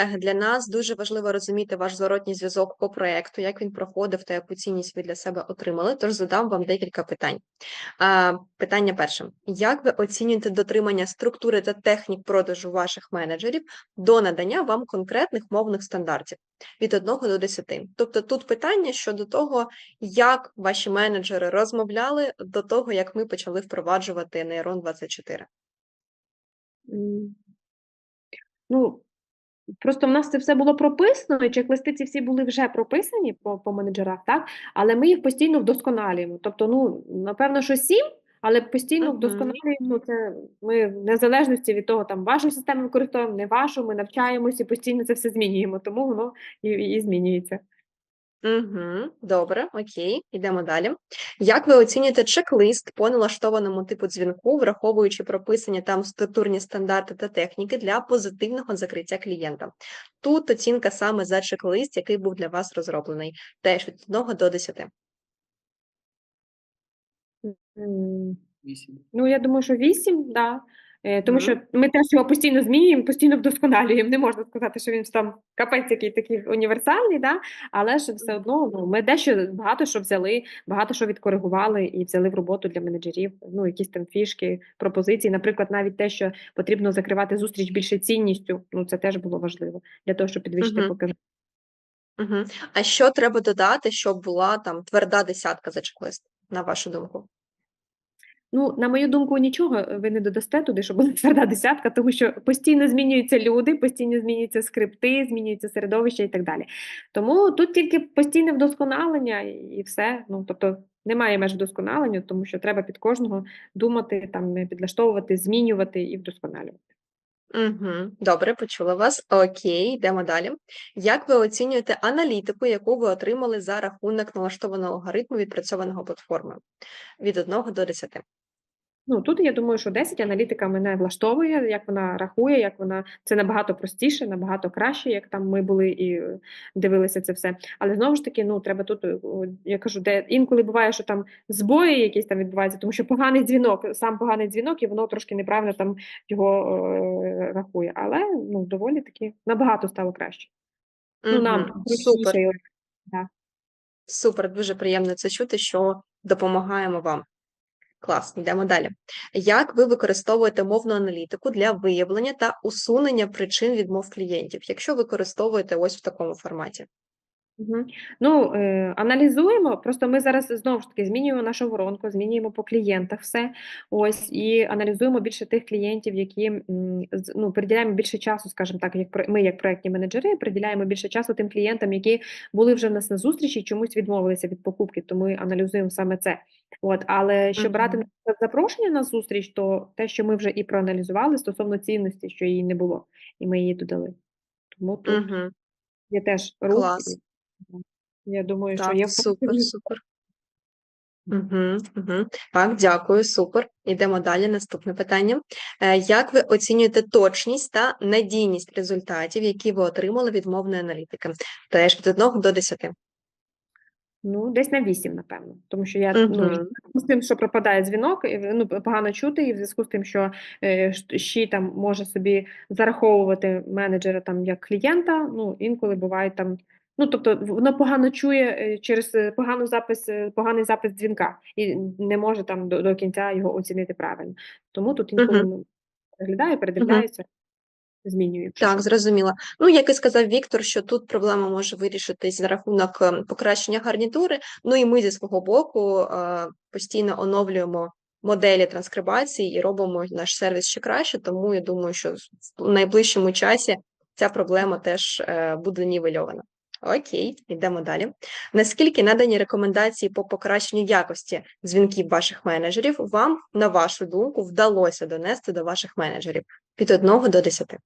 колеги, для нас дуже важливо розуміти ваш зворотній зв'язок по проекту, як він проходив та яку цінність ви для себе отримали. Тож задам вам декілька питань. А, Питання перше: як ви оцінюєте дотримання структури та технік продажу ваших менеджерів до надання вам конкретних мовних стандартів від 1 до 10? Тобто тут питання щодо того, як ваші менеджери розмовляли до того, як ми почали впроваджувати нейрон 24. Ну, просто в нас це все було прописано, і чек-листи ці всі були вже прописані по, по менеджерах, так? Але ми їх постійно вдосконалюємо. Тобто, ну, напевно, що сім, але постійно вдосконалюємо це. Ми в незалежності від того, там вашу систему використовуємо, не вашу, ми навчаємося і постійно це все змінюємо, тому воно і, і змінюється. Угу, добре, окей, йдемо далі. Як ви оцінюєте чек-лист по налаштованому типу дзвінку, враховуючи прописані там структурні стандарти та техніки для позитивного закриття клієнта? Тут оцінка саме за чек-лист, який був для вас розроблений, теж від 1 до 10. Вісім. Ну, я думаю, що 8, да. Е, Тому що ми теж його постійно змінюємо, постійно вдосконалюємо. Не можна сказати, що він там капець який такий універсальний, да? але ж все одно ну, ми дещо багато що взяли, багато що відкоригували і взяли в роботу для менеджерів. Ну, якісь там фішки, пропозиції. Наприклад, навіть те, що потрібно закривати зустріч більше цінністю. Ну, це теж було важливо для того, щоб підвищити Мгм. показники. А що треба додати, щоб була там тверда десятка за чек-лист, на вашу думку? Ну, на мою думку, нічого е, ви не додасте туди, щоб була тверда десятка, тому що постійно змінюються люди, постійно змінюються скрипти, змінюється середовище і так далі. Тому тут тільки постійне вдосконалення і все. Ну, тобто немає меж вдосконаленню, тому що треба під кожного думати, там, підлаштовувати, змінювати і вдосконалювати. Угу. Добре, почула вас. Окей, йдемо далі. Як ви оцінюєте аналітику, яку ви отримали за рахунок налаштованого алгоритму відпрацьованого платформою від 1 до 10? Ну, тут я думаю, що 10 аналітика мене влаштовує, як вона рахує, як вона це набагато простіше, набагато краще, як там ми були і е, дивилися це все. Але знову ж таки, ну треба тут, е, я кажу, де інколи буває, що там збої якісь там відбуваються, тому що поганий дзвінок, сам поганий дзвінок, і воно трошки неправильно там його е, рахує. Але ну доволі таки набагато стало краще. Ну нам. Супер. да. Супер, дуже приємно це чути, що допомагаємо вам. Клас, йдемо далі. Як ви використовуєте мовну аналітику для виявлення та усунення причин відмов клієнтів, якщо використовуєте ось в такому форматі? Ну, е, аналізуємо. Просто ми зараз знову ж таки змінюємо нашу воронку, змінюємо по клієнтах все. Ось і аналізуємо більше тих клієнтів, які ну, приділяємо більше часу, скажімо так, як ми, як проектні менеджери, приділяємо більше часу тим клієнтам, які були вже в нас на зустрічі, і чомусь відмовилися від покупки. То ми аналізуємо саме це. От, але що брати наприклад, запрошення на зустріч, то те, що ми вже і проаналізували стосовно цінності, що її не було, і ми її додали. Тому тут Угу. є теж рух. Клас. Я думаю, що Так, супер, супер. Угу, угу. Так, дякую, супер. Йдемо далі. Наступне питання. Е, Як ви оцінюєте точність та надійність результатів, які ви отримали від мовної аналітики? Теж від 1 до 10. Ну, десь на 8, напевно. Тому що я ну, в зв'язку з тим, що пропадає дзвінок, і, ну, погано чути, і в зв'язку з тим, що е, ще там може собі зараховувати менеджера там як клієнта, ну, інколи буває там. Ну, тобто воно погано чує е, через е, погану запис, е, поганий запис дзвінка і не може там до, до кінця його оцінити правильно. Тому тут інколи Мгм. ми переглядаю, передивляюся, змінюю. якщо Так, що. зрозуміла. Ну, як і сказав Віктор, що тут проблема може вирішитись за рахунок ем, покращення гарнітури. Ну і ми зі свого боку постійно оновлюємо моделі транскрибації і робимо наш сервіс ще краще. Тому я думаю, що в найближчому часі ця проблема теж буде нівельована. Окей, йдемо далі. Наскільки надані рекомендації по покращенню якості дзвінків ваших менеджерів вам, на вашу думку, вдалося донести до ваших менеджерів від 1 до 10?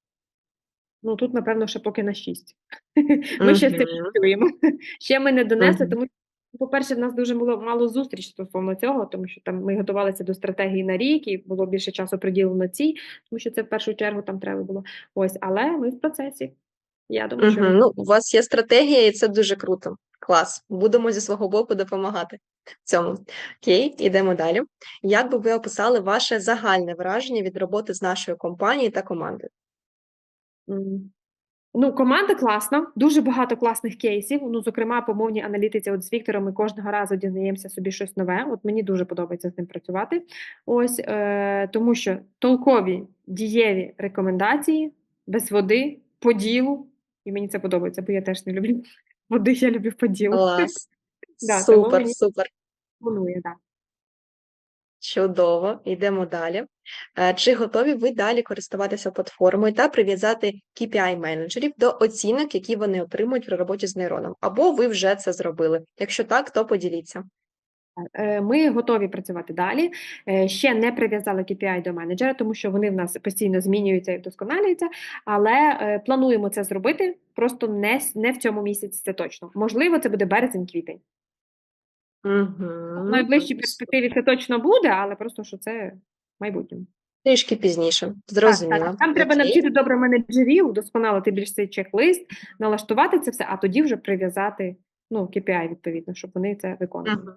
Ну тут, напевно, ще поки на 6. Ми ще з цим працюємо. Ще ми не донесли, тому що, по-перше, в нас дуже було мало зустріч стосовно цього, тому що там ми готувалися до стратегії на рік, і було більше часу приділено цій, тому що це в першу чергу там треба було. Ось, але ми в процесі. Я думаю, що. Ну, у вас є стратегія, і це дуже круто. Клас. Будемо зі свого боку допомагати в цьому. Окей, ідемо далі. Як би ви описали ваше загальне враження від роботи з нашою компанією та командою? Ну, команда класна, дуже багато класних кейсів. Ну, зокрема, по мовній аналітиці, от з Віктором ми кожного разу дізнаємося собі щось нове. От мені дуже подобається з ним працювати. Ось е, тому, що толкові дієві рекомендації без води, по ділу. І мені це подобається, бо я теж не люблю води, я люблю по. Клас. Да, Супер, мені- супер. Імпонує, да. Чудово, йдемо далі. Е, Чи готові ви далі користуватися платформою та прив'язати KPI менеджерів до оцінок, які вони отримують при роботі з нейроном? Або ви вже це зробили? Якщо так, то поділіться. Е, Ми готові працювати далі. Е, Ще не прив'язали KPI до менеджера, тому що вони в нас постійно змінюються і вдосконалюються. Але е, плануємо це зробити просто не, не в цьому місяці. Це точно. Можливо, це буде березень-квітень. Угу. В найближчій перспективі це точно буде, але просто що це в майбутньому. Трішки пізніше. Зрозуміло. так. Там треба Окей. навчити добре менеджерів, удосконалити більш цей чек-лист, налаштувати це все, а тоді вже прив'язати ну, KPI, відповідно, щоб вони це виконували. Мгм.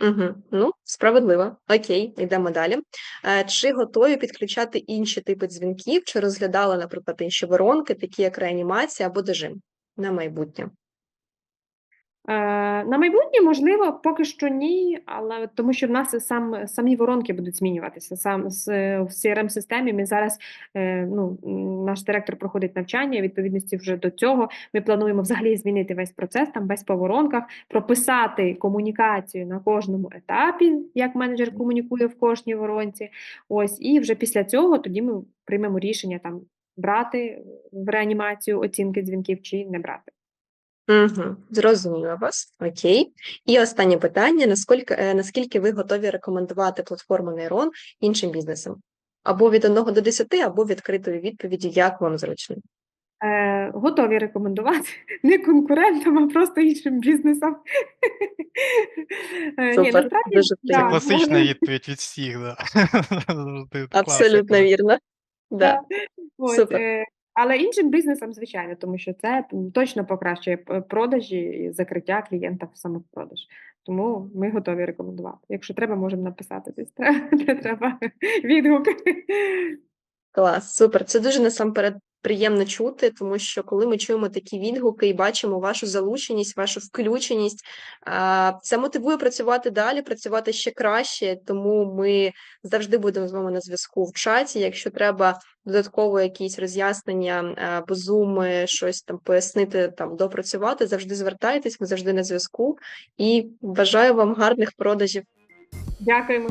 Угу. Ну, справедливо. Окей, йдемо далі. Е, Чи готові підключати інші типи дзвінків, чи розглядали, наприклад, інші воронки, такі як реанімація або дежим на майбутнє? Е, на майбутнє, можливо, поки що ні, але тому що в нас сам, самі воронки будуть змінюватися. Сам з, в CRM-системі ми зараз, е, ну, наш директор проходить навчання, відповідності вже до цього ми плануємо взагалі змінити весь процес, там весь по воронках, прописати комунікацію на кожному етапі, як менеджер комунікує в кожній воронці. Ось, і вже після цього тоді ми приймемо рішення там брати в реанімацію оцінки дзвінків чи не брати. Угу. Зрозуміла вас. Окей. І останнє питання: наскільки, е, наскільки ви готові рекомендувати платформу Нейрон іншим бізнесам? Або від 1 до 10, або відкритої відповіді, як вам зручно. Е, готові рекомендувати не конкурентам, а просто іншим бізнесам. Е, ні, насправді, дуже да, приємно. Класична можна- відповідь від всіх, да. Абсолютно вірно. Да. Ось, Супер. е, але іншим бізнесам, звичайно, тому що це точно покращує продажі і закриття клієнта в самих продаж. Тому ми готові рекомендувати. Якщо треба, можемо написати десь. Треба, треба відгук. Клас, супер. Це дуже насамперед приємно чути, тому що коли ми чуємо такі відгуки і бачимо вашу залученість, вашу включеність, це мотивує працювати далі, працювати ще краще. Тому ми завжди будемо з вами на зв'язку в чаті. Якщо треба додатково якісь роз'яснення або зуми, щось там пояснити, там допрацювати, завжди звертайтесь, ми завжди на зв'язку. І бажаю вам гарних продажів. Дякуємо.